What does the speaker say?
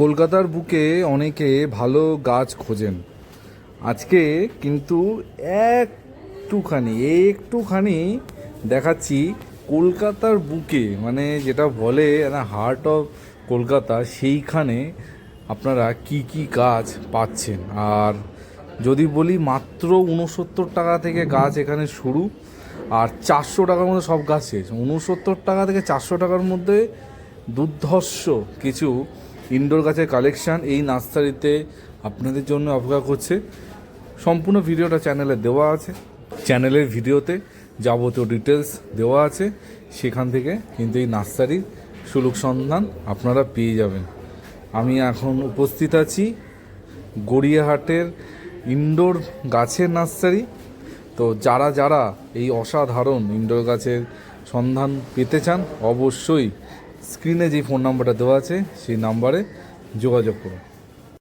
কলকাতার বুকে অনেকে ভালো গাছ খোঁজেন। আজকে কিন্তু একটুখানি একটুখানি দেখাচ্ছি কলকাতার বুকে মানে যেটা বলে হার্ট অফ কলকাতা, সেইখানে আপনারা কি কি গাছ পাচ্ছেন। আর যদি বলি মাত্র উনসত্তর টাকা থেকে গাছ এখানে শুরু, আর চারশো টাকার মধ্যে সব গাছ শেষ। উনসত্তর টাকা থেকে চারশো টাকার মধ্যে দুর্ধর্ষ কিছু ইনডোর গাছের কালেকশান এই নার্সারিতে আপনাদের জন্য অপেক্ষা করছে। সম্পূর্ণ ভিডিওটা চ্যানেলে দেওয়া আছে। চ্যানেলের ভিডিওতে যাবতীয় ডিটেলস দেওয়া আছে। সেখান থেকে কিন্তু এই নার্সারির সুলুক সন্ধান আপনারা পেয়ে যাবেন। আমি এখন উপস্থিত আছি গড়িয়াহাটের ইনডোর গাছের নার্সারি। তো যারা যারা এই অসাধারণ ইনডোর গাছের সন্ধান পেতে চান, অবশ্যই স্ক্রিনে যে ফোন নাম্বারটা দেওয়া আছে সেই নাম্বারে যোগাযোগ করুন।